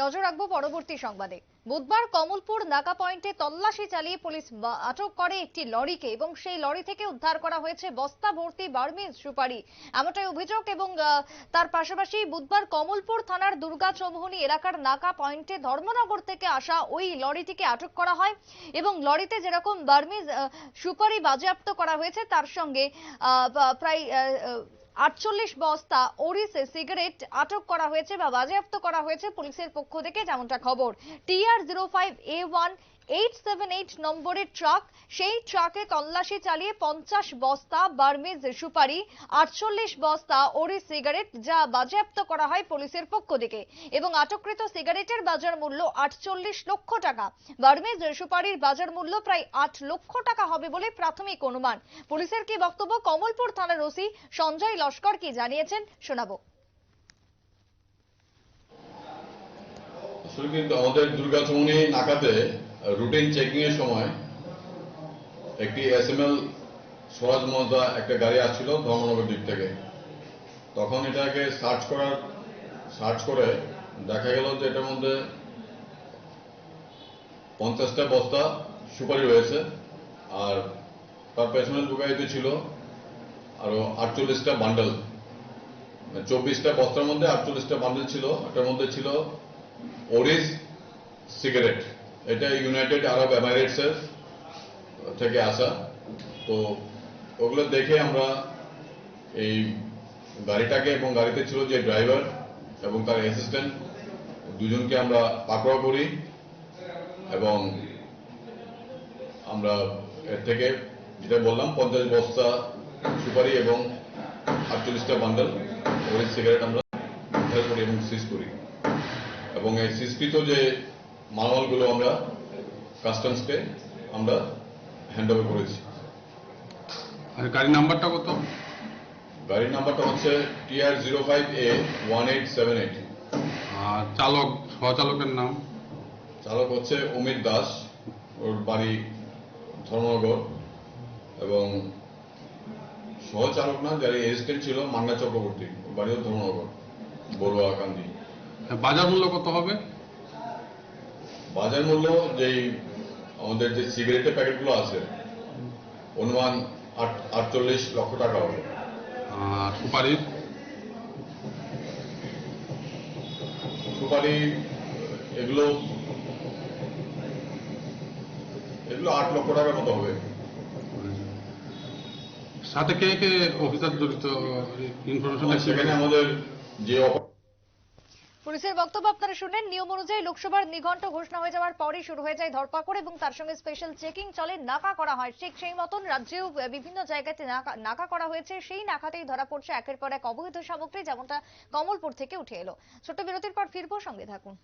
নজর রাখব পরবর্তী সংবাদে। বুধবার কমলপুর নাকা পয়েন্টে তল্লাশি চালিয়ে পুলিশ আটক করে একটি লরিকে এবং সেই লরি থেকে উদ্ধার করা হয়েছে বস্তা ভর্তি বার্মিজ সুপারি। এমনটাই অভিযোগ এবং তার পাশাপাশি বুধবার কমলপুর থানার দুর্গা চৌমুহনী এলাকার নাকা পয়েন্টে ধর্মনগর থেকে আসা ওই লরিটিকে আটক করা হয় এবং লরিতে যেরকম বার্মিজ সুপারি বাজেয়াপ্ত করা হয়েছে, তার সঙ্গে প্রায় আটচল্লিশ বস্তা ওরিসে সিগারেট আটক করা হয়েছে বা বাজেয়াপ্ত করা হয়েছে পুলিশের পক্ষ থেকে, যেমনটা খবর। TR zero five A one eight seven eight নম্বরের ট্রাক সেই ট্রাকে তল্লাশি চালিয়ে পঞ্চাশ বস্তা বার্মিজ সুপারি, আটচল্লিশ বস্তা ওরিস সিগারেট যা বাজেয়াপ্ত করা হয় পুলিশের পক্ষ থেকে এবং আটককৃত সিগারেটের বাজার মূল্য আটচল্লিশ লক্ষ টাকা। বার্মিজ সুপারির বাজার মূল্য প্রায় আট লক্ষ টাকা হবে বলে প্রাথমিক অনুমান। পুলিশের কি বক্তব্য? কমলপুর থানার ওসি সঞ্জয় লস্কর কি জানিয়েছেন? শোনাবো। আসলে কিন্তু আমাদের দুর্গাচমনি নাকাতে রুটিন চেকিং এর সময় একটি এস এম এল স্বরাজ মজা একটা গাড়ি আসছিল ধর্মনগর দিক থেকে। তখন এটাকে সার্চ করার সার্চ করে দেখা গেল যে এটার মধ্যে পঞ্চাশটা বস্তা সুপারি রয়েছে আর তার পেছনের দুগাড়িতে ছিল আরও আটচল্লিশটা বান্ডেল চব্বিশটা বস্তার মধ্যে আটচল্লিশটা বান্ডেল ছিল এটার মধ্যে ছিল ওরিস সিগারেট এটা ইউনাইটেড আরব এমারেটস এর থেকে আসা। তো ওগুলো দেখে আমরা এই গাড়িটাকে এবং গাড়িতে ছিল যে ড্রাইভার এবং তার অ্যাসিস্ট্যান্ট দুজনকে আমরা পাকড়াও করি এবং আমরা এর থেকে যেটা বললাম, পঞ্চাশ বস্তা সুপারি এবং আটচল্লিশটা বান্ডেল ওরিস সিগারেট আমরা উদ্ধার করি এবং সিজ করি। এবং এই সিসকৃত যে মালামালগুলো আমরা কাস্টমসকে আমরা হ্যান্ড ওভার করেছি। আর গাড়ির নাম্বারটা কত? গাড়ির নাম্বারটা হচ্ছে TR zero five A one eight seven eight. আর চালক সহচালকের নাম? চালক হচ্ছে অমিত দাস ওর বাড়ি ধর্মনগর। এবং সহচালক না যার এসিস্ট্যান্ট ছিল মান্না চক্রবর্তী ওর বাড়িও ধর্মনগর বড়ুয়া কান্দি বাজার মূল্য কত হবে? বাজার মূল্য যেই আমাদের যে সিগারেটের প্যাকেটগুলো আছে অনুমান আটচল্লিশ লক্ষ টাকা হবে। আর সুপারির? সুপারি এগুলো এগুলো আট লক্ষ টাকার মতো হবে। সাথে কে কে অফিসার জড়িত ইনফরমেশন সেখানে? আমাদের যে পুলিশের বক্তব্য আপনারা শুনলেন। নিয়ম অনুযায়ী লোকসভার নিঘণ্ট ঘোষণা হয়ে যাওয়ার পরই শুরু হয়ে যায় ধরপাকড় এবং তার সঙ্গে স্পেশাল চেকিং চলে। নাকা করা হয়। ঠিক সেই মতন রাজ্যেও বিভিন্ন জায়গাতে নাকা করা হয়েছে। সেই নাকাতেই ধরা পড়ছে একের পর এক অবৈধ সামগ্রী, যেমনটা কমলপুর থেকে উঠে এলো। ছোট্ট বিরতির পর ফিরবো, সঙ্গে থাকুন।